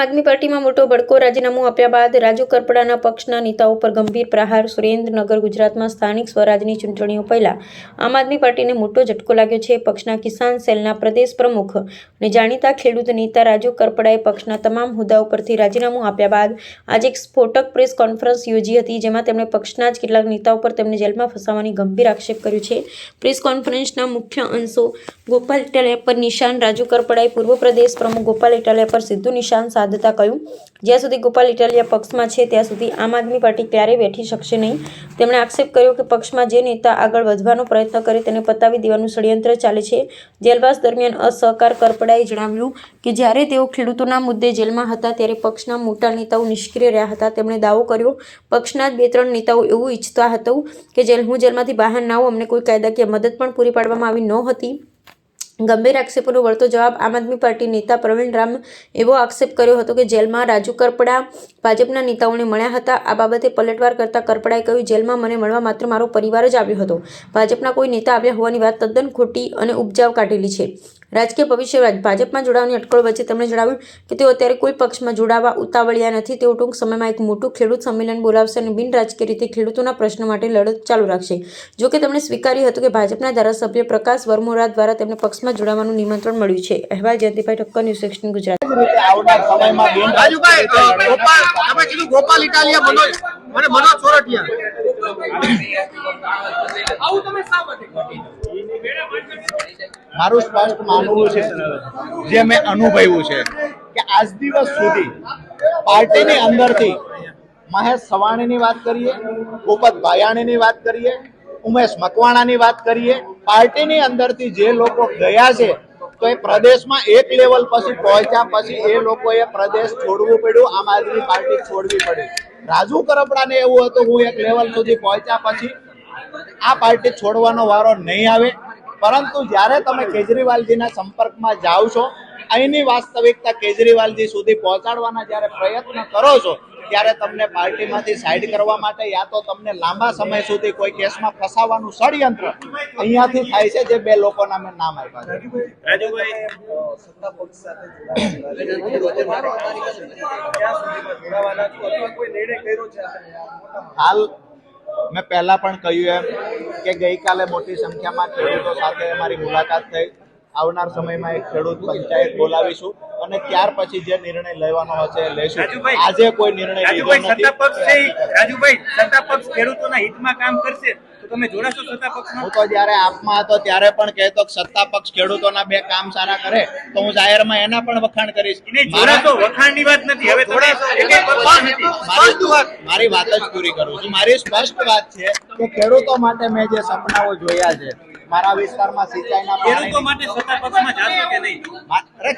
આદમી પાર્ટીમાં મોટો ભડકો રાજીનામું આપ્યા બાદ રાજુ કરપડાના પક્ષના નેતાઓ પર ગંભીર પ્રહાર. સુરેન્દ્રનગર ગુજરાતમાં સ્થાનિક સ્વરાજની ચૂંટણીઓ પહેલા આમ આદમી પાર્ટીને મોટો ઝટકો લાગ્યો છે. પક્ષના કિસાન સેલના પ્રદેશ પ્રમુખ અને જાણીતા ખેડૂત નેતા રાજુ કરપડાએ પક્ષના તમામ હોદ્દા ઉપરથી રાજીનામું આપ્યા બાદ આજે એક સ્ફોટક પ્રેસ કોન્ફરન્સ યોજી હતી, જેમાં તેમણે પક્ષના જ કેટલાક નેતાઓ પર તેમને જેલમાં ફસાવવાની ગંભીર આક્ષેપ કર્યો છે. પ્રેસ કોન્ફરન્સના મુખ્ય અંશો ગોપાલ ઇટાલિયા પર નિશાન, રાજુ કરપડાએ પૂર્વ પ્રદેશ પ્રમુખ ગોપાલ ઇટાલિયા પર સીધું નિશાન સાધતા કહ્યું, જ્યાં સુધી ગોપાલ ઇટાલિયા પક્ષમાં છે, ત્યાં સુધી આમ આદમી પાર્ટી ક્યારેય બેઠી શકશે નહીં. તેમણે આક્ષેપ કર્યો કે પક્ષમાં જે નેતા આગળ વધવાનો પ્રયત્ન કરે તેને પતાવી દેવાનું ષડયંત્ર ચાલે છે. જેલવાસ દરમિયાન અસહકાર કરપડાએ જણાવ્યું કે જ્યારે તેઓ ખેડૂતોના મુદ્દે જેલમાં હતા ત્યારે પક્ષના મોટા નેતાઓ નિષ્ક્રિય રહ્યા હતા. તેમણે દાવો કર્યો, પક્ષના જ બે ત્રણ નેતાઓ એવું ઈચ્છતા હતું કે જેલ હું જેલમાંથી બહાર ના આવું અમને કોઈ કાયદાકીય મદદ પણ પૂરી પાડવામાં આવી નહોતી ગંભીર આક્ષેપોનો વળતો જવાબ આમ આદમી પાર્ટી નેતા પ્રવીણ રામ એવો આક્ષેપ કર્યો હતો કે જેલમાં રાજુ કરપડા ભાજપના નેતાઓને મળ્યા હતા. આ બાબતે પલટવાર કરતા કરપડાએ કહ્યું, જેલમાં મને મળવા માત્ર મારો પરિવાર જ આવ્યો હતો. ભાજપના કોઈ નેતા આવ્યા હોવાની વાત તદ્દન ખોટી અને ઉપજાવ કાઢેલી છે. રાજકીય ભવિષ્ય ભાજપમાં જોડાવાની અટકળ વચ્ચે તેમણે જણાવ્યું કે તેઓ અત્યારે કોઈ પક્ષમાં જોડાવા ઉતાવળ્યા નથી. તેઓ ટૂંક સમયમાં એક મોટું ખેડૂત સંમેલન બોલાવશે અને બિન રાજકીય રીતે ખેડૂતોના પ્રશ્ન માટે લડત ચાલુ રાખશે. જો કે તેમણે સ્વીકાર્યું હતું કે ભાજપના ધારાસભ્ય પ્રકાશ વર્મોરા દ્વારા તેમને પક્ષમાં જોડાવાનું નિમંત્રણ મળ્યું છે. અહેવાલ જયંતિભાઈ ઠક્કર, ન્યૂઝ સેક્શન ગુજરાત. મને મનોજ સોરઠિયા. મારું સ્પષ્ટ માનવું છે જે મેં અનુભવ્યું છે કે આજ દિવસ સુધી પાર્ટીની અંદરથી મહેશ સવાણીની વાત કરીએ, ભૂપત ભાયાણીની વાત કરીએ, ઉમેશ મકવાણાની વાત કરીએ, પાર્ટીની અંદરથી જે લોકો ગયા છે, તો એ પ્રદેશમાં એક લેવલ પછી પહોંચ્યા પછી એ લોકોએ પ્રદેશ છોડવું પડ્યું, આમ આદમી પાર્ટી છોડવી પડી. રાજુ કરપડાને એવું હતું, હું એક લેવલ સુધી પહોંચ્યા પછી આ પાર્ટી છોડવાનો વારો નહીં આવે. પરંતુ જ્યારે તમે કેજરીવાલજીના સંપર્કમાં જાઓ છો, અહીંની વાસ્તવિકતા કેજરીવાલજી સુધી પહોંચાડવાના જ્યારે પ્રયત્ન કરો છો ત્યારે તમને પાર્ટીમાંથી સાઈડ કરવા માટે યા તો તમને લાંબા સમય સુધી કોઈ કેસમાં ફસાવાનું ષડયંત્ર અહીંયાથી થાય છે જે બે લોકોના મેં નામ આપ્યા છે. હાલ મેં પહેલા પણ કહ્યું એમ કે ગઈકાલે મોટી સંખ્યામાં ખેડૂતો સાથે અમારી મુલાકાત થઈ. આવનાર સમયમાં એક ખેડૂત પંચાયત બોલાવીશું અને ત્યાર પછી જે નિર્ણય લેવાનો હશે લેશું. આજે કોઈ નિર્ણય લીધો રાજુભાઈ નથી. સત્તા પક્ષ છે રાજુભાઈ સત્તા પક્ષ ખેડૂતોના હિતમાં કામ કરશે તમે જોડાશો સત્તા પક્ષમાં? હું તો જ્યારે આપમાં હતો ત્યારે પણ કહેતો કે સત્તા પક્ષ ખેડૂતોના બે કામ સારા કરે તો હું જાહેરમાં એના પણ વખાણ કરીશ. જોડાશો વખાણની વાત નથી. હવે મારી મારી વાત જ પૂરી કરું છું. મારી સ્પષ્ટ વાત છે કે ખેડૂતો માટે મેં જે સપનાઓ જોયા છે મારા વિસ્તારમાં સિંચાઈના ખેડૂતો માટે સત્તાપક્ષમાં જાશો કે નહીં? અરે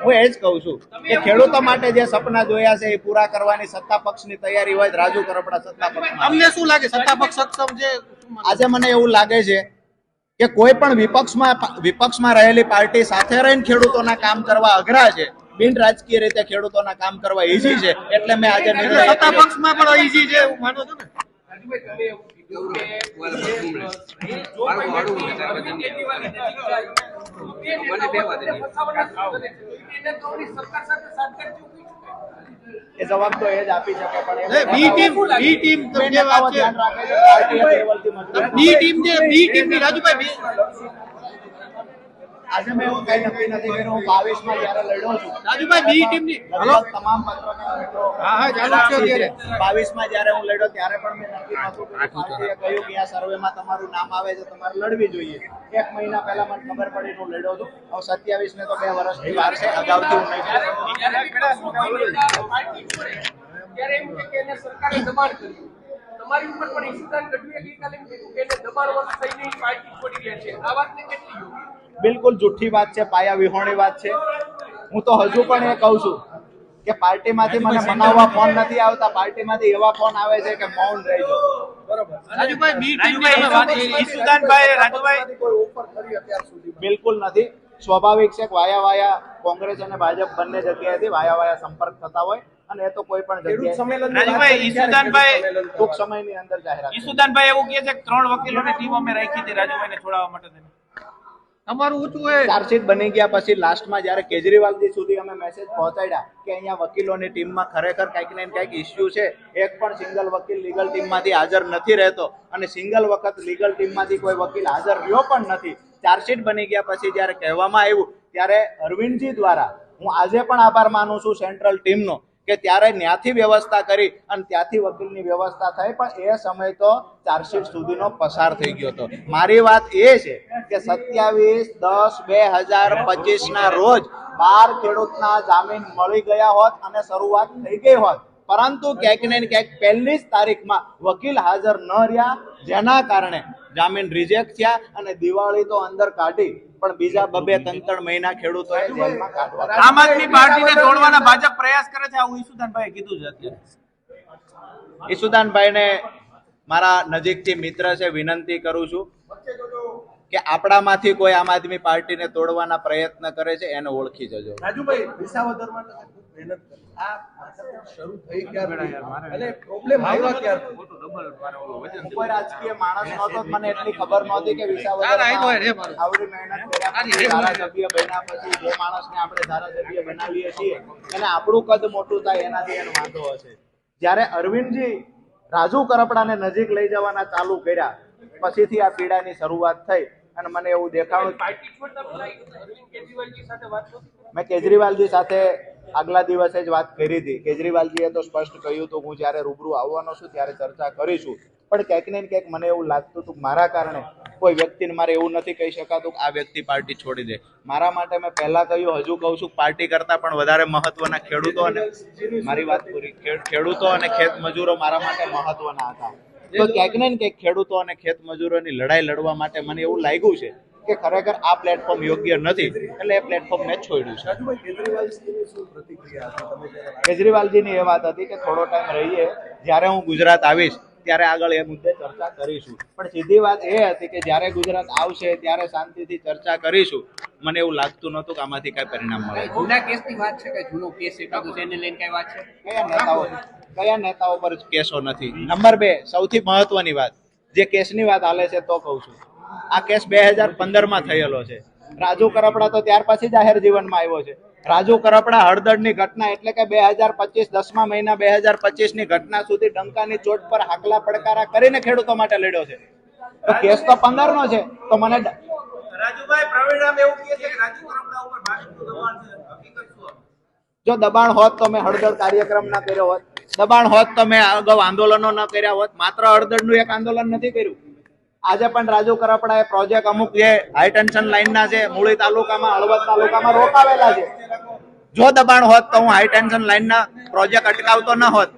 હું એ જ કહું છું કે ખેડૂતો માટે જે સપના જોયા છે એ પૂરા કરવાની સત્તા પક્ષની તૈયારી હોય રાજુ કરપડા સત્તા અમને શું લાગે? સત્તા પક્ષ સક્ષમ છે? આજે મને એવું લાગે છે કે કોઈ પણ વિપક્ષમાં વિપક્ષમાં રહેલી પાર્ટી સાથે રહીને ખેડૂતોના કામ કરવા અઘરા છે બિન રાજકીય રીતે ખેડૂતોના કામ કરવા ઈઝી છે એટલે મેં આજે સત્તા પક્ષમાં પણ ઈઝી છે એવું માનો છો ને? એ જવાબ તો એ જ આપી શકે પણ બી ટીમ બી ટીમ જે વાત છે. બી ટીમ જે બી ટીમની રાજુભાઈ આજે મેં એવું કઈ નક્કી નથી કર્યું. હું બાવીસમાં જયારે લડ્યો છું રાજુભાઈ બી ટીમની હલો? તમામ પત્રકાર મિત્રો હા હા ચાલુ છે અત્યારે. બાવીસમાં જયારે હું લડ્યો ત્યારે પણ મેં નક્કી નહોતું કર્યું. કહ્યું કે આ સર્વેમાં તમારું નામ આવે છે તમારે લડવી જોઈએ. એક મહિના પહેલા મને ખબર પડી હું લડ્યો છું. હવે સત્યાવીસ ને તો બે વર્ષની વાર છે અગાઉથી હું નહીં સરકારે દબાણ કર્યું. તમારી ઉપર પણ ઈશુદાન ગઢવીએ ગઈકાલે કીધું કે એને દબાણ વર્ષ થઈને પાર્ટી છોડી રહ્યા છે. આ વાતને કેટલી યોગ્ય? બિલકુલ જુઠ્ઠી વાત છે પાયા વિહોણી વાત છે. હું તો હજુ પણ એ કહું છું કે પાર્ટીમાંથી મને મનાવવા ફોન નથી આવતા પાર્ટીમાંથી એવા ફોન આવે છે કે મૌન રહી રાજુભાઈ બિલકુલ નથી. સ્વાભાવિક છે વાયા વાયા કોંગ્રેસ અને ભાજપ બંને જગ્યાએથી વાયા વાયા સંપર્ક થતા હોય અને એ તો કોઈ પણ જગ્યાએ. ટૂંક સમયની અંદર જાહેરાત ઈસુદાનભાઈ એવું કહે છે કે ત્રણ વકીલોની ટીમ અમે રાખી હતી રાજુભાઈને છોડાવવા માટે તમારું ઊંચું હે ચાર્જશીટ બની ગયા પછી લાસ્ટમાં જ્યારે કેજરીવાલજી સુધી અમે મેસેજ પહોંચાડ્યા કે અહીંયા વકીલોની ટીમમાં ખરેખર કંઈક ને કંઈક ઇસ્યુ છે. એક પણ સિંગલ વકીલ લીગલ ટીમમાંથી હાજર નથી રહેતો અને સિંગલ વખત લીગલ ટીમમાંથી કોઈ વકીલ હાજર રહ્યો પણ નથી. ચાર્જશીટ બની ગયા પછી જ્યારે કહેવામાં આવ્યું, ત્યારે અરવિંદજી દ્વારા હું આજે પણ આભાર માનું છું સેન્ટ્રલ ટીમનો કે ત્યારે ત્યાંથી વ્યવસ્થા કરી અને ત્યાંથી વકીલની વ્યવસ્થા થઈ, પણ એ સમય તો ચાર્જશીટ સુધીનો પસાર થઈ ગયો હતો. મારી વાત એ છે કે સત્યાવીસ દસ બે હજાર પચીસ ના રોજ બાર ખેડૂતના જામીન મળી ગયા હોત અને શરૂઆત થઈ ગઈ હોત. પરંતુ ક્યાંક ને ક્યાંક પહેલી જ તારીખમાં વકીલ હાજર ન રહ્યા, જેના કારણે જામીન રિજેક્ટ થયા અને દિવાળી તો અંદર કાઢી પણ બીજા બબે ત્રણ ત્રણ મહિના ખેડૂતો આમ આદમી પાર્ટીને તોડવાના ભાજપ પ્રયાસ કરે છે. આવું ઈસુદાનભાઈ કીધું છે અત્યારે. ઈસુદાનભાઈને મારા નજીકથી મિત્ર છે વિનંતી કરું છું કે આપણામાંથી કોઈ આમ આદમી પાર્ટીને તોડવાના પ્રયત્ન કરે છે એને ઓળખી જજો. રાજુભાઈ મહેનત શરૂ થઈ ક્યારથી? પ્રોબ્લેમ આવ્યા ક્યારથી? રાજકીય માણસ નહોતો મને એટલી ખબર નહોતી કે વિસાવદર ચાલ, આઈ હોય રે મારો. આવડી મહેનત કર્યા પછી ધારાસભ્ય બન્યા પછી જે માણસને આપણે ધારાસભ્ય બનાવીએ છીએ અને આપણું કદ મોટું થાય એનાથી એનો વાંધો હશે. જ્યારે અરવિંદજી રાજુ કરપડાને નજીક લઈ જવાના ચાલુ કર્યા પછીથી આ પીડાની શરૂઆત થઈ અને મને એવું દેખાણું? મેં કેજરીવાલજી સાથે આગલા દિવસે જ વાત કરી હતી. કેજરીવાલજીએ તો સ્પષ્ટ કહ્યું હતું, હું જ્યારે રૂબરૂ આવવાનો છું, ત્યારે ચર્ચા કરીશું. પણ ક્યાંક ને ક્યાંક મને એવું લાગતું હતું મારા કારણે કોઈ વ્યક્તિને મારે એવું નથી કહી શકાતું કે આ વ્યક્તિ પાર્ટી છોડી દે. મારા માટે મેં પહેલા કહ્યું, હજુ કહું છું, પાર્ટી કરતા પણ વધારે મહત્વના ખેડૂતો અને મારી વાત પૂરી ખેડૂતો અને ખેત મજૂરો મારા માટે મહત્વના હતા. તો ક્યાંક ને ક્યાંક ખેડૂતો અને ખેત મજૂરોની લડાઈ લડવા માટે મને એવું લાગ્યું છે કે ખરેખર આ પ્લેટફોર્મ યોગ્ય નથી એટલે એ પ્લેટફોર્મ મેં છોડ્યું છે. કેજરીવાલજીની એ વાત હતી કે થોડો ટાઈમ રહીએ જ્યારે હું ગુજરાત આવીશ ત્યારે આગળ એ મુદ્દે ચર્ચા કરીશું. પણ સીધી વાત એ હતી કે જ્યારે ગુજરાત આવશે ત્યારે શાંતિથી ચર્ચા કરીશું. મને એવું લાગતું નહોતું કે આમાંથી કઈ પરિણામ મળે. જૂના કેસની વાત છે કે જૂનો કેસ એકાદો છે એને લઈને કઈ વાત છે? કયા નેતાઓ કયા નેતાઓ પર કેસો નથી? નંબર બે સૌથી મહત્વની વાત. જે કેસની વાત હાલે છે તો કહું છું. આ કેસ બે હજાર પંદરમાં થયેલો છે. રાજુ કરપડા તો ત્યાર પછી જાહેર જીવનમાં આવ્યો છે. રાજુ કરપડા હળદરની ઘટના એટલે કે બે હજાર પચીસ દસમા મહિના બે હજાર પચીસની ઘટના સુધી ડંકાની ચોટ પર હાકલા પડકારા કરીને ખેડૂતો માટે લડ્યો છે. તો કેસ તો પંદર નો છે. તો મને રાજુભાઈ પ્રવીણરામ એવું કહે છે કે રાજુ કરપડા ઉપર ભાજપનું દબાણ છે. હકીકત શું જો દબાણ હોત તો મેં હળદર કાર્યક્રમ ના કર્યો હોત. દબાણ હોત તો મેં અગાઉ આંદોલનો ન કર્યા હોત. માત્ર હળદરનું એક આંદોલન નથી કર્યું. આજે પણ રાજુ કરપડાએ પ્રોજેક્ટ અમુક જે હાઈ ટેન્શન લાઈનના છે, મૂળી તાલુકામાં, હળવદ તાલુકામાં રોકાવેલા છે. જો દબાણ હોત તો હું હાઈ ટેન્શન લાઈનના પ્રોજેક્ટ અટકાવતો ન હોત.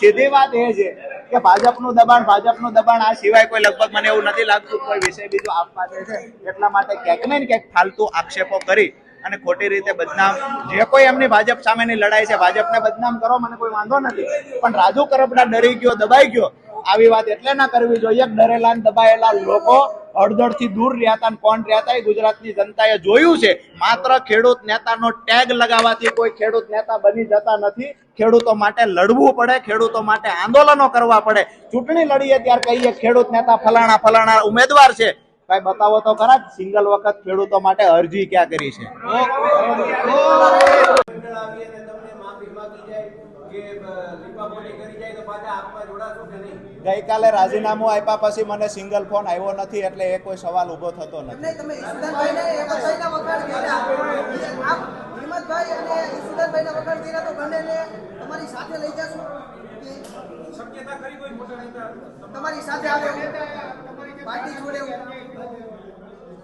સીધી વાત એ છે કે ભાજપનું દબાણ ભાજપનું દબાણ, આ સિવાય કોઈ લગભગ મને એવું નથી લાગતું કોઈ વિષય બીજો આપવા દે છે. એટલા માટે ક્યાંક ને ક્યાંક ફાલતુ આક્ષેપો કરી અને ખોટી રીતે બદનામ, જે કોઈ એમની ભાજપ સામેની લડાઈ છે, ભાજપને બદનામ કરો, મને કોઈ વાંધો નથી. પણ રાજુ કરપડા ડરી ગયો, દબાઈ ગયો આવી વાત એટલે ના કરવી જોઈએ. ડરેલા દબાયેલા લોકો હળદળથી દૂર રહ્યા હતા કોણ રહ્યા હતા એ જોયું છે. માત્ર ખેડૂત નેતાનો ટેગ લગાવવાથી કોઈ ખેડૂત નેતા બની જતા નથી. ખેડૂતો માટે લડવું પડે, ખેડૂતો માટે આંદોલનો કરવા પડે. ચૂંટણી લડીએ ત્યારે કહીએ ખેડૂત નેતા ફલાણા ફલાણા ઉમેદવાર છે. ભાઈ, બતાવો તો ખરા, સિંગલ વખત ખેડૂતો માટે અરજી ક્યાં કરી છે? ગઈકાલે રાજીનામું આપ્યા પછી મને સિંગલ ફોન આવ્યો નથી એટલે એ કોઈ સવાલ ઊભો થતો નથી?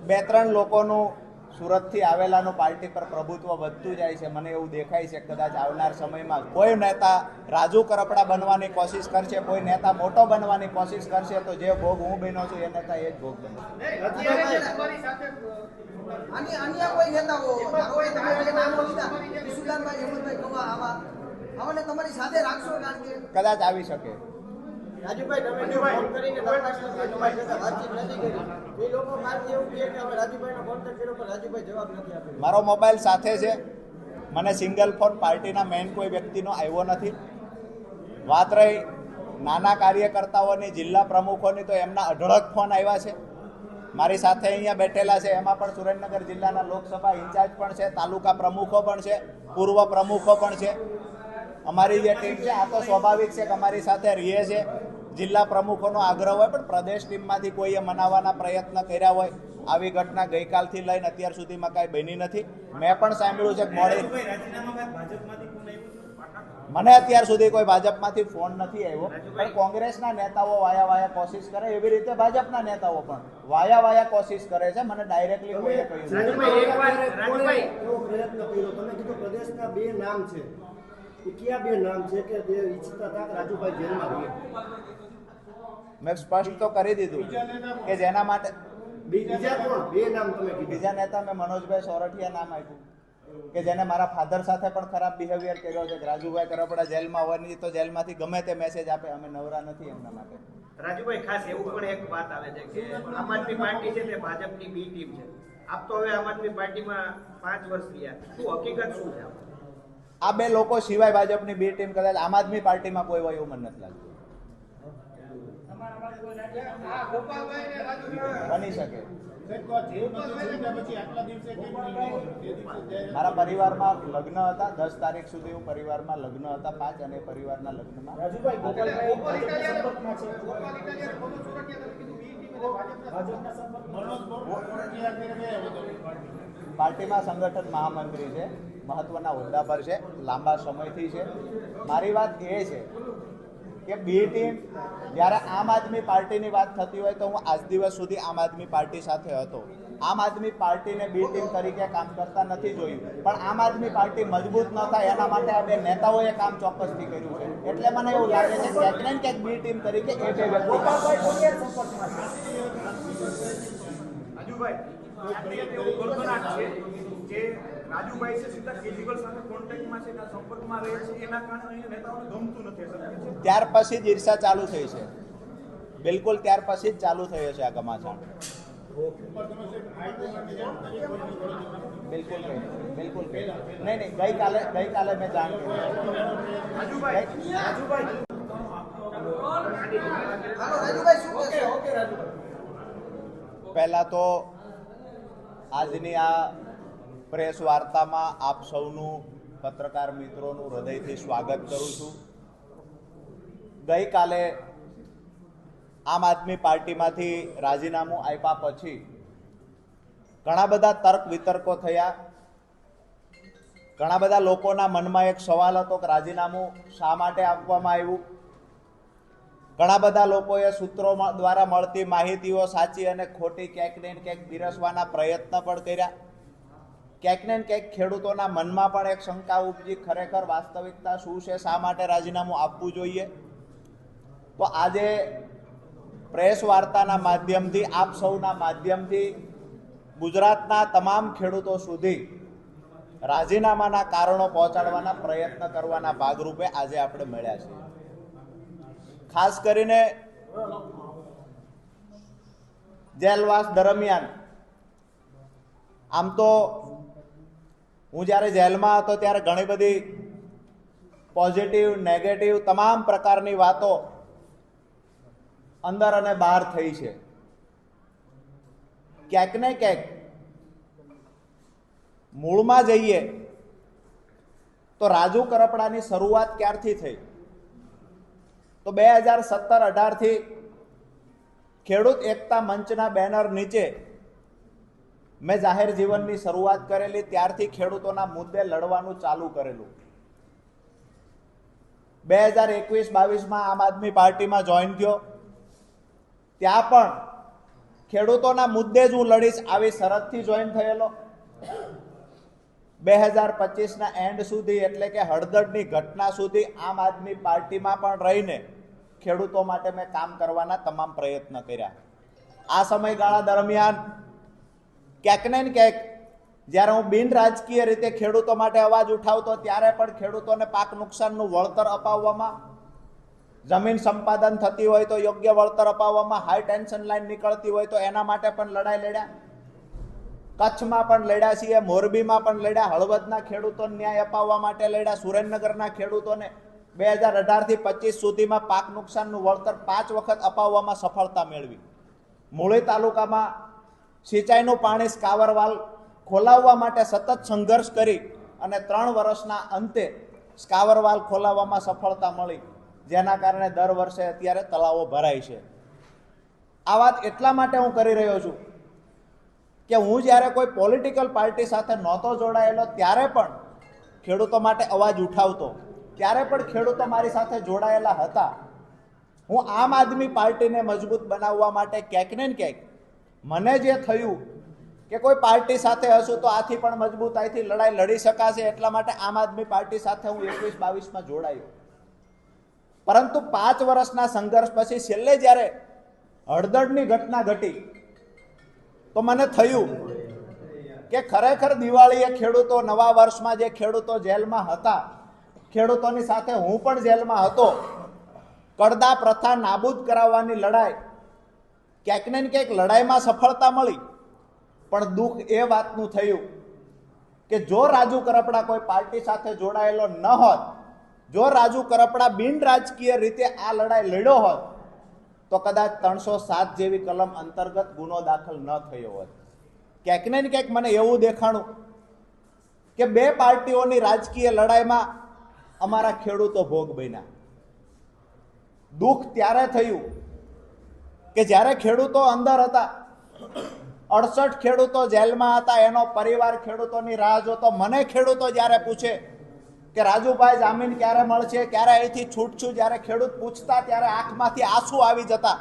બે ત્રણ લોકોનું સુરતથી આવેલાનું પાર્ટી પર પ્રભુત્વ વધતું જાય છે. મને એવું દેખાય છે કદાચ આવનાર સમયમાં કોઈ નેતા રાજુ કરપડા બનવાની કોશિશ કરશે કોઈ નેતા મોટો બનવાની કોશિશ કરશે તો જે ભોગ હું બન્યો છું એ નેતા એ જ ભોગ બનશે કદાચ આવી શકે. મારો મોબાઈલ સાથે છે. મને સિંગલ ફોન પાર્ટીના મેઇન કોઈ વ્યક્તિનો આવ્યો નથી. વાત રહી નાના કાર્યકર્તાઓની, જિલ્લા પ્રમુખોની, તો એમના અઢળક ફોન આવ્યા છે. મારી સાથે અહીંયા બેઠેલા છે. એમાં પણ સુરેન્દ્રનગર જિલ્લાના લોકસભા ઇન્ચાર્જ પણ છે, તાલુકા પ્રમુખો પણ છે, પૂર્વ પ્રમુખો પણ છે. અમારી જે ટીમ છે, આ તો સ્વાભાવિક છે કે અમારી સાથે રહીએ છે. જિલ્લા પ્રમુખોનો આગ્રહ હોય પણ પ્રદેશ ટીમમાંથી કોઈએ મનાવવાના પ્રયત્ન કર્યા હોય આવી ઘટના ગઈકાલથી લઈને અત્યાર સુધીમાં કાંઈ બની નથી. મેં પણ સાંભળ્યું છે કે મને અત્યાર સુધી કોઈ ભાજપમાંથી ફોન નથી આવ્યો. પણ કોંગ્રેસના નેતાઓ વાયા વાયા કોશિશ કરે એવી રીતે ભાજપના નેતાઓ પણ વાયા વાયા કોશિશ કરે છે. મને ડાયરેક્ટલી કોઈએ કહ્યું પ્રયત્ન કર્યો. તમે કીધું પ્રદેશના બે નામ છે. કયા બે નામ છે કે જે ઈચ્છતા હતા કે રાજુભાઈ જેલમાં મેં સ્પષ્ટ તો કરી દીધું કે જેના માટે બીજા કોણ? બે નામ તમે બીજા નેતા મેં મનોજભાઈ સોરઠિયા નામ આપ્યું કે જેને મારા ફાધર સાથે પણ ખરાબ બિહેવિયર કર્યો છે કે રાજુભાઈ કરપડા જેલમાં હોય નહીં તો જેલમાંથી ગમે તે મેસેજ આપે. અમે નવરા નથી એમના માટે. રાજુભાઈ ખાસ એવું પણ એક વાત આવે છે કે આમ આદમી પાર્ટી છે તે ભાજપની બી ટીમ છે. આપ તો હવે આમ આદમી પાર્ટીમાં પાંચ વર્ષ રહ્યા. શું હકીકત શું છે આ બે લોકો સિવાય ભાજપની બે ટીમ કદાચ આમ આદમી પાર્ટીમાં કોઈ હોય એવું મને નથી લાગતું. બની શકે. મારા પરિવારમાં લગ્ન હતા. દસ તારીખ સુધી હું પરિવારમાં લગ્ન હતા. પાંચ અને પરિવારના લગ્નમાં. પાર્ટીમાં સંગઠન મહામંત્રી છે. મહત્વના હોદ્દા પર છે. લાંબા સમયથી છે. મારી વાત એ છે કે બી ટીમ જ્યારે આમ આદમી પાર્ટીની વાત થતી હોય તો હું આજ દિવસ સુધી આમ આદમી પાર્ટી સાથે હતો. આમ આદમી પાર્ટીને બી ટીમ તરીકે કામ કરતા નથી જોયું. પણ આમ આદમી પાર્ટી મજબૂત ન થાય એના માટે આ બે નેતાઓએ કામ ચોક્કસથી કર્યું છે. એટલે મને એવું લાગે છે ક્યાંક ને ક્યાંક બી ટીમ તરીકે એ બે વ્યક્તિ રાજુભાઈ આપણે એવું ગોરધનાટ છે જે રાજુભાઈ છે સીધા કેજરીવાલ સાથે કોન્ટેક્ટમાં છે એના સંપર્કમાં રહે છે. એના કારણે અહીંયા નેતાઓને ગમતું નથી સત્ય છે. ત્યાર પછી જ ઈર્ષા ચાલુ થઈ છે. બિલકુલ ત્યાર પછી જ ચાલુ થયો છે આ ઘમાસાણ બિલકુલ કહી બિલકુલ કહી નહીં નહીં ગઈકાલે ગઈકાલે મેં જાણ કરી. રાજુભાઈ ગઈ- રાજુભાઈ. હાલો રાજુભાઈ શું કહેશો? ઓકે રાજુભાઈ. પહેલા તો આજની આ પ્રેસ વાર્તામાં આપ સૌનું પત્રકાર મિત્રોનું હૃદયથી સ્વાગત કરું છું. ગઈકાલે આમ આદમી પાર્ટીમાંથી રાજીનામું આપ્યા પછી ઘણા બધા તર્ક વિતર્કો થયા. ઘણા બધા લોકોના મનમાં એક સવાલ હતો કે રાજીનામું શા માટે આપવામાં આવ્યું? ઘણા બધા લોકોએ સૂત્રો દ્વારા મળતી માહિતીઓ સાચી અને ખોટી ક્યાંક ને ક્યાંક પીરસવાના પ્રયત્ન પણ કર્યા. ક્યાંક ને ક્યાંક ખેડૂતોના મનમાં પણ એક શંકા ઉપજી. ખરેખર વાસ્તવિકતા શું છે? શા માટે રાજીનામું આપવું જોઈએ? તો આજે પ્રેસ વાર્તાના માધ્યમથી, આપ સૌના માધ્યમથી ગુજરાતના તમામ ખેડૂતો સુધી રાજીનામાના કારણો પહોંચાડવાના પ્રયત્ન કરવાના ભાગરૂપે આજે આપણે મળ્યા છીએ. ખાસ કરીને જેલવાસ દરમિયાન, આમ તો હું જ્યારે જેલમાં હતો ત્યારે ઘણી બધી પોઝિટિવ નેગેટિવ તમામ પ્રકારની વાતો અંદર અને બહાર થઈ છે. ક્યાંક ને ક્યાંક મૂળમાં જઈએ તો રાજુ કરપડાની શરૂઆત ક્યારથી થઈ? તો બે હજાર સત્તર અઢારથી ખેડૂત એકતા મંચના બેનર નીચે મેં જાહેર જીવનની શરૂઆત કરેલી, ત્યારથી ખેડૂતોના મુદ્દે લડવાનું ચાલુ કરેલું. બે હજાર એકવીસ બાવીસમાં આમ આદમી પાર્ટીમાં જોઈન થયો. ત્યાં પણ ખેડૂતોના મુદ્દે જ હું લડીશ આવી શરતથી જોઈન થયેલો. બે હજાર પચીસના એન્ડ સુધી એટલે કે હળદરની ઘટના સુધી આમ આદમી પાર્ટીમાં પણ રહીને ખેડૂતો માટે મેં કામ કરવાના તમામ પ્રયત્ન કર્યા. આ સમયગાળા દરમિયાન ક્યાંક ને ક્યાંક જ્યારે હું બિન રાજકીય રીતે ખેડૂતો માટે અવાજ ઉઠાવતો ત્યારે પણ ખેડૂતોને પાક નુકસાનનું વળતર અપાવવામાં, જમીન સંપાદન થતી હોય તો યોગ્ય વળતર અપાવવામાં હાઈ ટેન્શન લાઈન નીકળતી હોય તો એના માટે પણ લડાઈ લડ્યા. કચ્છમાં પણ લડ્યા છીએ, મોરબીમાં પણ લડ્યા, હળવદના ખેડૂતોને ન્યાય અપાવવા માટે લડ્યા, સુરેન્દ્રનગરના ખેડૂતોને બે હજાર અઢારથી પચીસ સુધીમાં પાક નુકસાનનું વળતર પાંચ વખત અપાવવામાં સફળતા મેળવી. મૂળી તાલુકામાં સિંચાઈનું પાણી સ્કાવરવાલ ખોલાવવા માટે સતત સંઘર્ષ કરી અને ત્રણ વર્ષના અંતે સ્કાવરવાલ ખોલાવવામાં સફળતા મળી, જેના કારણે દર વર્ષે અત્યારે તળાવો ભરાય છે. આ વાત એટલા માટે હું કરી રહ્યો છું કે હું જ્યારે કોઈ પોલિટિકલ પાર્ટી સાથે નહોતો જોડાયેલો ત્યારે પણ ખેડૂતો માટે અવાજ ઉઠાવતો. ત્યારે પણ ખેડૂતો મારી સાથે જોડાયેલા હતા. હું આમ આદમી પાર્ટીને મજબૂત બનાવવા માટે ક્યાંક ને ક્યાંક મને જે થયું કે કોઈ પાર્ટી સાથે હશું તો આથી પણ મજબૂતાઈથી લડાઈ લડી શકાશે એટલા માટે આમ આદમી પાર્ટી સાથે હું એકવીસ બાવીસમાં જોડાયો. પરંતુ પાંચ વર્ષના સંઘર્ષ પછી છેલ્લે જ્યારે હળદળની ઘટના ઘટી, તો મને થયું કે ખરેખર દિવાળીએ ખેડૂતો નવા વર્ષમાં જે ખેડૂતો જેલમાં હતા, ખેડૂતોની સાથે હું પણ જેલમાં હતો કડદા પ્રથા નાબૂદ કરાવવાની લડાઈ ક્યાંક ને ક્યાંક લડાઈમાં સફળતા મળી. પણ દુઃખ એ વાતનું થયું કે જો રાજુ કરપડા કોઈ પાર્ટી સાથે જોડાયેલો ન હોત, જો રાજુ કરપડા બિન રાજકીય રીતે આ લડાઈ લડ્યો હોત, તો કદાચ ત્રણસો સાત જેવી કલમ અંતર્ગત ગુનો દાખલ ન થયો હોત. ક્યાંક ને ક્યાંક મને એવું દેખાણું કે બે પાર્ટીઓની રાજકીય લડાઈમાં અમારા ખેડૂતો ભોગ બન્યા. દુઃખ ત્યારે થયું કે જ્યારે ખેડૂતો અંદર હતા, અડસઠ ખેડૂતો જેલમાં હતા, એનો પરિવાર ખેડૂતોની રાહ જોતો. મને ખેડૂતો જ્યારે પૂછે કે, રાજુભાઈ, જામીન ક્યારે મળશે? ક્યારે અહીંથી છૂટશું જ્યારે ખેડૂત પૂછતા, ત્યારે આંખમાંથી આંસુ આવી જતા.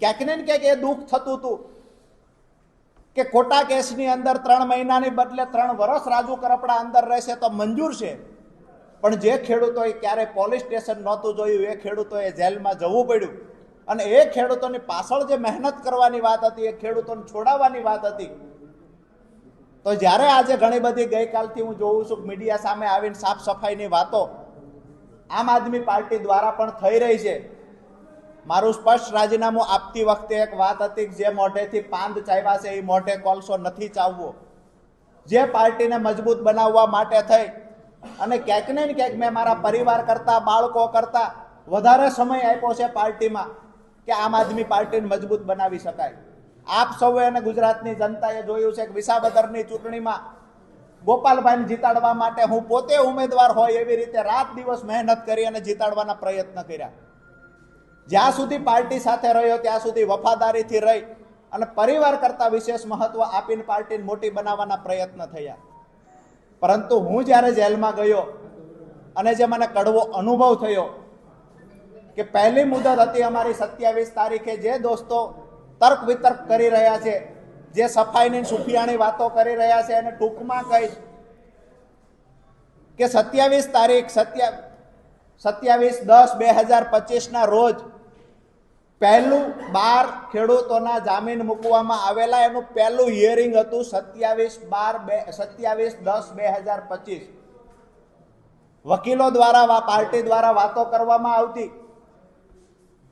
ક્યાંક ને ક્યાંક એ દુઃખ થતું હતું કે, ખોટા કેસની અંદર ત્રણ મહિનાની બદલે ત્રણ વર્ષ રાજુ કરપડા અંદર રહેશે તો મંજૂર છે. પણ જે ખેડૂતોએ ક્યારે પોલીસ સ્ટેશન નહોતું જોયું, એ ખેડૂતોએ જેલમાં જવું પડ્યું. અને એ ખેડૂતોની પાછળ જે મહેનત કરવાની વાત હતી, એ ખેડૂતોને છોડાવવાની વાત હતી. તો જ્યારે આજે ઘણી બધી ગઈકાલથી હું જોઉં છું મીડિયા સામે આવીને સાફ સફાઈની વાતો આમ આદમી પાર્ટી દ્વારા પણ થઈ રહી છે. મારું સ્પષ્ટ રાજીનામું આપતી વખતે એક વાત હતી જે મોઢેથી પાંદ ચાવ્યા છે, એ મોઢે કોલસો નથી ચાવવો. જે પાર્ટીને મજબૂત બનાવવા માટે થઈ અને ક્યાંક ને ક્યાંક મેં મારા પરિવાર કરતા, બાળકો કરતા વધારે સમય આપ્યો છે પાર્ટીમાં. કે આમ આદમી પાર્ટીને મજબૂત બનાવી શકાય. આપ સૌએ અને ગુજરાતની જનતાએ જોયું છે કે વિસાવદરની ચૂંટણીમાં ગોપાલભાઈને જીતાડવા માટે હું પોતે ઉમેદવાર હોય એવી રીતે રાત દિવસ મહેનત કરી અને જીતાડવાના પ્રયત્ન કર્યા. જ્યાં સુધી પાર્ટી સાથે રહ્યો, ત્યાં સુધી વફાદારીથી રહી અને પરિવાર કરતાં વિશેષ મહત્વ આપીને પાર્ટીને મોટી બનાવવાના પ્રયત્ન થયા. પરંતુ હું જ્યારે જેલમાં ગયો અને જે મને કડવો અનુભવ થયો કે પહેલી મુદત હતી અમારી સત્યાવીસ તારીખે જે દોસ્તો તર્ક વિતર્ક કરી રહ્યા છે, જે સફાઈની સુફિયાણી વાતો કરી રહ્યા છે અને ટૂંકમાં કહીશ કે સત્યાવીસ તારીખ, સત્યા, સત્યાવીસ દસ બે હજાર પચીસના રોજ પહેલું બાર ખેડૂતોના જામીન મૂકવામાં આવેલા, એનું પહેલું હિયરિંગ હતું સત્યાવીસ બાર બે, સત્યાવીસ દસ બે હજાર પચીસ. વકીલો દ્વારા પાર્ટી દ્વારા વાતો કરવામાં આવતી.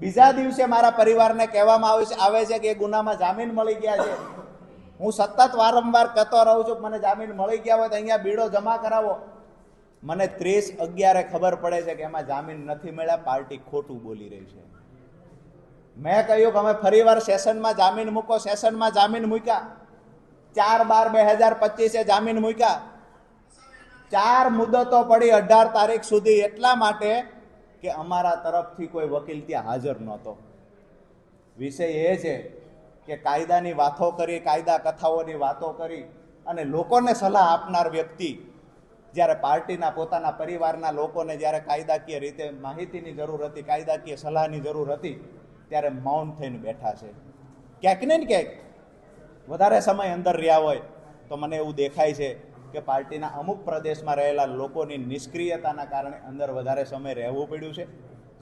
બીજા દિવસે મારા પરિવારને કહેવામાં આવે છે આવે છે કે એ ગુનામાં જામીન મળી ગયા છે. હું સતત વારંવાર કહેતો રહું છું મને જામીન મળી ગયા હોય તો અહીંયા બીડો જમા કરાવો. મને ત્રીસ અગિયારે ખબર પડે છે કે એમાં જામીન નથી મળ્યા, પાર્ટી ખોટું બોલી રહી છે. મેં કહ્યું કે અમે ફરીવાર સેશનમાં જામીન મૂકો, સેશનમાં જામીન મૂક્યા. ચાર બાર બે હજાર પચીસે જામીન મૂક્યા. ચાર મુદતો પડી અઢાર તારીખ સુધી એટલા માટે કે અમારા તરફથી કોઈ વકીલ ત્યાં હાજર નહોતો. વિષય એ છે કે કાયદાની વાતો કરી, કાયદા કથાઓની વાતો કરી અને લોકોને સલાહ આપનાર વ્યક્તિ જ્યારે પાર્ટીના પોતાના પરિવારના લોકોને જ્યારે કાયદાકીય રીતે માહિતીની જરૂર હતી, કાયદાકીય સલાહની જરૂર હતી, ત્યારે મૌન થઈને બેઠા છે. ક્યાંક ને ક્યાંક વધારે સમય અંદર રહ્યા હોય તો મને એવું દેખાય છે કે પાર્ટીના અમુક પ્રદેશમાં રહેલા લોકોની નિષ્ક્રિયતાના કારણે અંદર વધારે સમય રહેવું પડ્યું છે.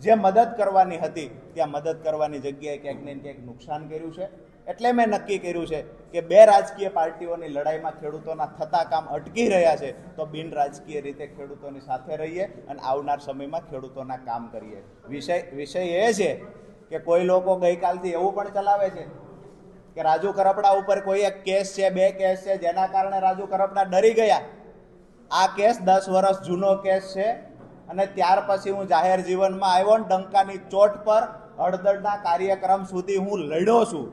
જે મદદ કરવાની હતી, ત્યાં મદદ કરવાની જગ્યાએ ક્યાંક ને ક્યાંક નુકસાન કર્યું છે. એટલે મેં નક્કી કર્યું છે કે બે રાજકીય પાર્ટીઓની લડાઈમાં ખેડૂતોના થતા કામ અટકી રહ્યા છે, તો બિન રાજકીય રીતે ખેડૂતોની સાથે રહીએ અને આવનાર સમયમાં ખેડૂતોના કામ કરીએ. વિષય વિષય એ છે કે કોઈ લોકો ગઈકાલથી એવું પણ ચલાવે છે કે રાજુ કરપડા ઉપર કોઈ એક કેસ છે, બે કેસ છે, જેના કારણે રાજુ કરપડા ડરી ગયા. આ કેસ દસ વર્ષ જૂનો કેસ છે અને ત્યાર પછી હું જાહેર જીવનમાં આવ્યો ને ડંકાની ચોટ પર હળદળના કાર્યક્રમ સુધી હું લડ્યો છું.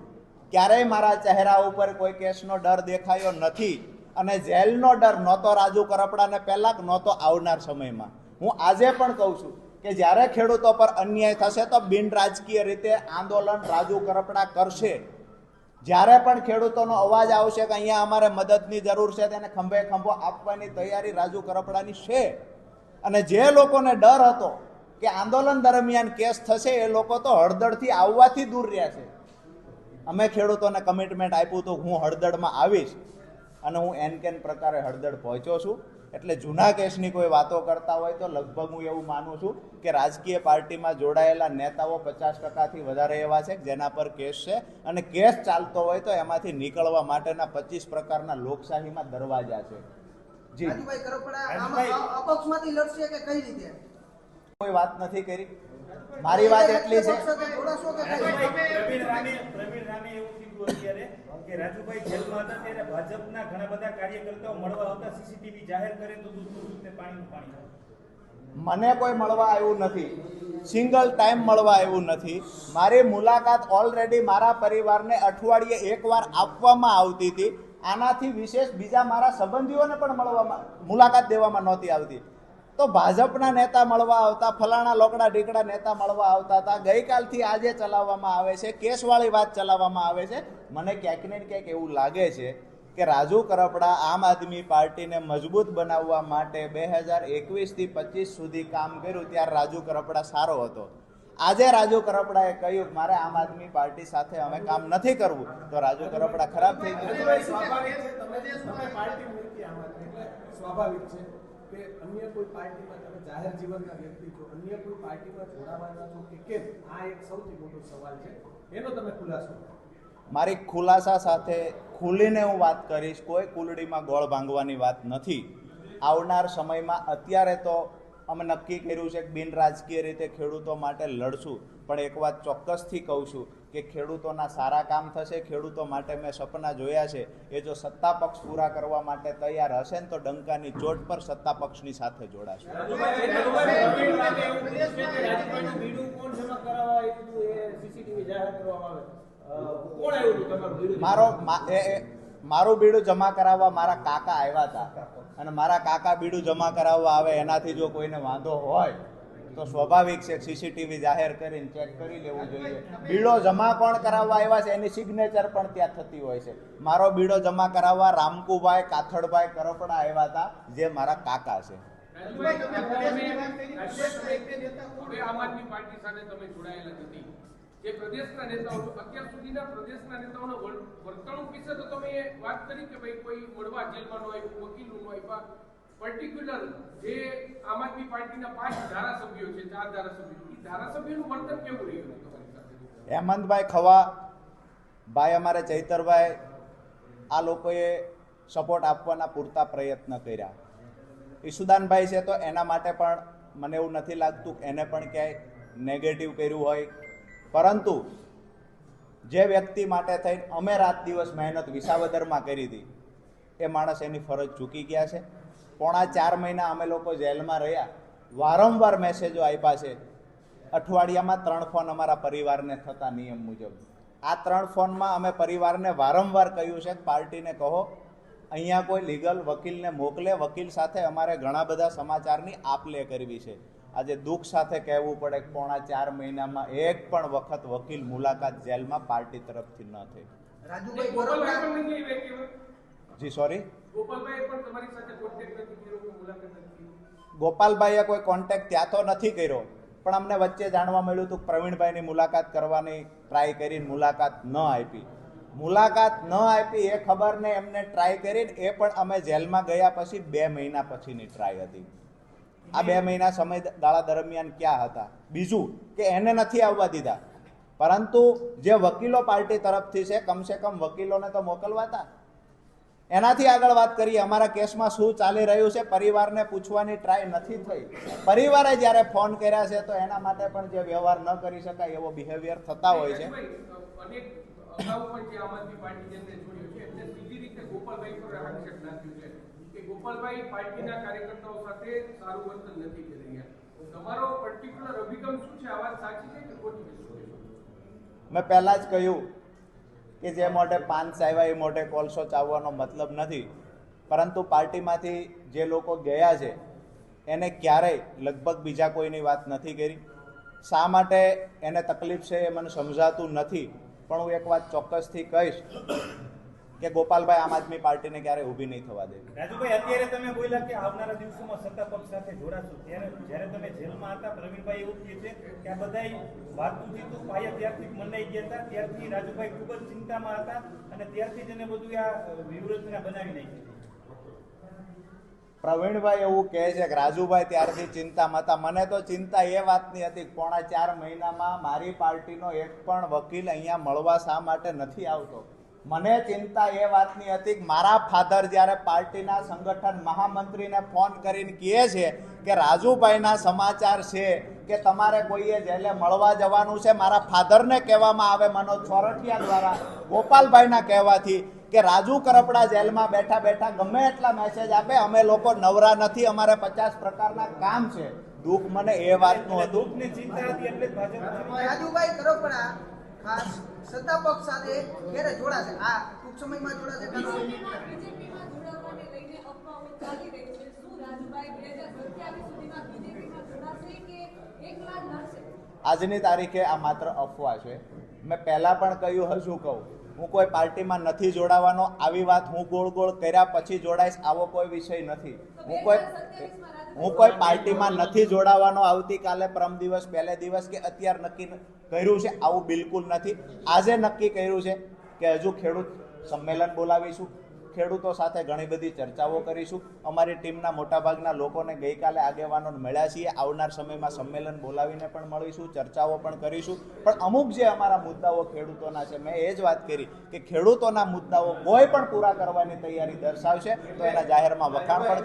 ક્યારેય મારા ચહેરા ઉપર કોઈ કેસનો ડર દેખાયો નથી અને જેલનો ડર નહોતો રાજુ કરપડાને પહેલાં નહોતો આવનાર સમયમાં. હું આજે પણ કહું છું કે જ્યારે ખેડૂતો પર અન્યાય થશે તો બિન રાજકીય રીતે આંદોલન રાજુ કરપડા કરશે. જ્યારે પણ ખેડૂતોનો અવાજ આવશે કે અહીંયા અમારે મદદની જરૂર છે, તેને ખંભે ખંભો આપવાની તૈયારી રાજુ કરપડાની છે. અને જે લોકોને ડર હતો કે આંદોલન દરમિયાન કેસ થશે, એ લોકો તો હળદળથી આવવાથી દૂર રહ્યા છે. અમે ખેડૂતોને કમિટમેન્ટ આપ્યું તો હું હળદળમાં આવીશ. અને હું એન કેન પ્રકારે હળદળ પહોંચ્યો છું. એટલે જૂના કેસની કોઈ વાતો કરતા હોય તો લગભગ હું એવું માનું છું કે રાજકીય પાર્ટીમાં જોડાયેલા નેતાઓ પચાસ ટકાથી વધારે એવા છે જેના પર કેસ છે. અને કેસ ચાલતો હોય તો એમાંથી નીકળવા માટેના પચીસ પ્રકારના લોકશાહીમાં દરવાજા છે. જી. રાજુભાઈ અપક્ષમાંથી લડશે કે કઈ રીતે? કોઈ વાત નથી કરી. મારી વાત એટલી છે પક્ષ જોડાશો કે કઈ રીતે? પ્રવીણ રામે પ્રવીણ રામે એવું કીધું અત્યારે કે રાજુભાઈ જેલમાં હતા ત્યારે ભાજપના ઘણા બધા કાર્યકર્તાઓ મળવા આવતા સીસીટીવી જાહેર કરે તો દૂધ દૂધ પાણીનું પાણી મને કોઈ મળવા આવ્યું નથી. સિંગલ ટાઈમ મળવા આવ્યું નથી. મારી મુલાકાત ઓલરેડી મારા પરિવારને અઠવાડિયે એકવાર આપવામાં આવતી હતી. આનાથી વિશેષ બીજા મારા સંબંધીઓને પણ મળવામાં, મુલાકાત દેવામાં નહોતી આવતી. તો ભાજપના નેતા મળવા આવતા, ફલાણા લોકડા ઢીકડા નેતા મળવા આવતા હતા. ગઈકાલથી આજે ચલાવવામાં આવે છે, કેસવાળી વાત ચલાવવામાં આવે છે. મને ક્યાંક ને ક્યાંક એવું લાગે છે કે રાજુ કરપડા આમ આદમી પાર્ટીને મજબૂત બનાવવા માટે બે હજાર એકવીસથી પચીસ સુધી કામ કર્યું, ત્યારે રાજુ કરપડા સારો હતો. આજે રાજુ કરપડાએ કહ્યું મારે આમ આદમી પાર્ટી સાથે અમે કામ નથી કરવું. તો રાજુ કરપડા ખરાબ થઈ ગયું. સ્વાભાવિક છે. કે અન્ય કોઈ પાર્ટીમાં તમે જાહેર જીવનના વ્યક્તિ છો, અન્ય કોઈ પાર્ટીમાં જોડાવાના છો કે કેમ? આ એક સૌથી મોટો સવાલ છે. એનો તમે ખુલાસો મારી ખુલાસા સાથે ખુલીને હું વાત કરીશ, કોઈ કુલડીમાં ગોળ ભાંગવાની વાત નથી. આવનાર સમયમાં અત્યારે તો અમે નક્કી કર્યું છે કે બિનરાજકીય રીતે ખેડૂતો માટે લડશું. પણ એક વાત ચોક્કસથી કહું છું કે ખેડૂતોના સારા કામ થશે, ખેડૂતો માટે મેં સપના જોયા છે. એ જો સત્તા પક્ષ પૂરા કરવા માટે તૈયાર હશે ને તો ડંકાની ચોટ પર સત્તા પક્ષની સાથે જોડાશે. મારો મારું બીડું જમા કરાવવા મારા કાકા આવ્યા હતા. અને મારા કાકા બીડું જમા કરાવવા આવે એનાથી જો કોઈને વાંધો હોય તો સ્વાભાવિક છે સીસીટીવી જાહેર કરીને ચેક કરી લેવું જોઈએ. બીડો જમા કોણ કરાવવા આવ્યા છે એની સિગ્નેચર પણ ત્યાં થતી હોય છે. મારો બીડો જમા કરાવવા રામકુભાઈ કાથડભાઈ કરપડા આવ્યા હતા જે મારા કાકા છે. રાજુભાઈ, તમે- રાજુભાઈ, તમે હવે આમ આદમી પાર્ટી સાથે તમે જોડાયેલા નથી. જે પ્રદેશના નેતાઓ અત્યાર સુધીના પ્રદેશના નેતાઓનો વર્તણૂક વિશે તો તમે વાત કરી કે ભાઈ કોઈ મળવા જેલમાં નો આવ્યું વકીલ નો પર્ટિક્યુલર જે આમ આદમી પાર્ટીના પાંચ ધારાસભ્યો છે, ચાર ધારાસભ્યો એ ધારાસભ્યોનું વર્તન કેવું રહ્યું હેમંતભાઈ ખવા, ભાઈ અમારે ચૈતરભાઈ, આ લોકોએ સપોર્ટ આપવાના પૂરતા પ્રયત્ન કર્યા. ઈશુદાનભાઈ છે તો એના માટે પણ મને એવું નથી લાગતું એને પણ ક્યાંય નેગેટિવ કર્યું હોય. પરંતુ જે વ્યક્તિ માટે થઈને અમે રાત દિવસ મહેનત વિસાવદરમાં કરી હતી, એ માણસ એની ફરજ ચૂકી ગયા છે. પોણા ચાર મહિના અમે લોકો જેલમાં રહ્યા. વારંવાર મેસેજો આપ્યા છે અઠવાડિયામાં ત્રણ ફોન અમારા પરિવારને થતા નિયમ મુજબ. આ ત્રણ ફોનમાં અમે પરિવારને વારંવાર કહ્યું છે કે પાર્ટીને કહો અહીંયા કોઈ લીગલ વકીલને મોકલે વકીલ સાથે અમારે ઘણા બધા સમાચારની આપ લે કરવી છે. આજે દુઃખ સાથે કહેવું પડે કે પોણા ચાર મહિનામાં એક પણ વખત વકીલ મુલાકાત જેલમાં પાર્ટી તરફથી ન થઈ. રાજુભાઈ જી સોરી કરી? ગોપાલભાઈએ કોઈ કોન્ટેક્ટ ત્યાં તો નથી કર્યો પણ અમને વચ્ચે જાણવા મળ્યું હતું પ્રવીણભાઈની મુલાકાત કરવાની ટ્રાય કરીને મુલાકાત ન આપી. મુલાકાત ન આપી એ ખબરને એમને ટ્રાય કરીને એ પણ અમે જેલમાં ગયા પછી બે મહિના પછીની ટ્રાય હતી. આ બે મહિના સમય ગાળા દરમિયાન ક્યાં હતા? બીજું કે એને નથી આવવા દીધા. પરંતુ જે વકીલો પાર્ટી તરફથી છે કમસે કમ વકીલોને તો મોકલવા હતા એનાથી આગળ વાત કરીએ અમારા કેસમાં શું ચાલી રહ્યું છે પરિવારને પૂછવાની ટ્રાય નથી થઈ. પરિવારે જ્યારે ફોન કર્યા છે તો એના માટે પણ જે વ્યવહાર ન કરી શકાય એવો બિહેવિયર થતા હોય છે. ગોપાલભાઈ પાર્ટીના કાર્યકર્તાઓ સાથે સારું વર્તન નથી કરી રહ્યા. તમારો પર્ટિક્યુલર અભિગમ શું આ વાત સાચી કે ખોટી? મેં પહેલાં જ કહ્યું કે જે મોઢે પાન ચાવ્યા એ મોઢે કોલસો ચાવવાનો મતલબ નથી. પરંતુ પાર્ટીમાંથી જે લોકો ગયા છે, એને ક્યારેય લગભગ બીજા કોઈની વાત નથી કરી. શા માટે એને તકલીફ છે એ મને સમજાતું નથી, પણ હું એક વાત ચોક્કસથી કહીશ. કે ગોપાલભાઈ આમ આદમી પાર્ટીને ક્યારેય ઊભી નહીં થવા દે. રાજુભાઈ અત્યારે તમે બોલ્યા કે આવનારા દિવસોમાં સત્તા પક્ષ સાથે જોડાશો. ત્યારે જ્યારે તમે જેલમાં હતા પ્રવીણભાઈ એવું કહે છે કે આ બધાય વાતું જીતું પાયા ત્યારથી મંડાઈ ગયા હતા. ત્યારથી રાજુભાઈ ખૂબ જ ચિંતામાં હતા અને ત્યારથી જ એને બધું આ વ્યૂહરચના બનાવી નાખી પ્રવીણભાઈ એવું કહે છે કે રાજુભાઈ ત્યારથી ચિંતામાં હતા. મને તો ચિંતા એ વાતની હતી પોણા ચાર મહિનામાં મારી પાર્ટીનો એક પણ વકીલ અહીંયા મળવા શા માટે નથી આવતો? મને ચિંતા એ વાતની હતી કે મારા ફાધર જ્યારે પાર્ટીના સંગઠન મહામંત્રીને ફોન કરીને કહે છે કે રાજુભાઈના સમાચાર છે કે તમારે કોઈએ જેલે મળવા જવાનું છે મારા ફાધરને કહેવામાં આવે મનોજ સોરઠિયા દ્વારા ગોપાલભાઈના કહેવાથી કે રાજુ કરપડા જેલમાં બેઠા બેઠા ગમે એટલા મેસેજ આપે અમે લોકો નવરા નથી અમારે પચાસ પ્રકારના કામ છે. દુઃખ મને એ વાતનું હતું. દુઃખની ચિંતા હતી એટલે રાજુભાઈ કરોપડા ખાસ સત્તા પક્ષ સાથે ક્યારે જોડાશે? આ ટૂંક સમયમાં જોડાશે? આજની તારીખે આ માત્ર અફવા છે. મેં પહેલાં પણ કહ્યું હજુ કહું. હું કોઈ પાર્ટીમાં નથી જોડાવાનો, આવી વાત હું ગોળ ગોળ કર્યા પછી જોડાઈશ, આવો કોઈ વિષય નથી. હું કોઈ હું કોઈ પાર્ટીમાં નથી જોડાવાનો આવતીકાલે પરમ દિવસ, પહેલે દિવસ કે અત્યાર નક્કી કર્યું છે, આવું બિલકુલ નથી. આજે નક્કી કર્યું છે કે હજુ ખેડૂત સંમેલન બોલાવીશું. ખેડૂતો સાથે ઘણી બધી ચર્ચાઓ કરીશું. અમારી ટીમના મોટાભાગના લોકોને ગઈકાલે આગેવાનો મળ્યા છીએ. આવનાર સમયમાં સંમેલન બોલાવીને પણ મળીશું, ચર્ચાઓ પણ કરીશું. પણ અમુક જે અમારા મુદ્દાઓ ખેડૂતોના છે, મેં એ જ વાત કરી કે ખેડૂતોના મુદ્દાઓ કોઈ પણ પૂરા કરવાની તૈયારી દર્શાવશે, તો એના જાહેરમાં વખાણ પણ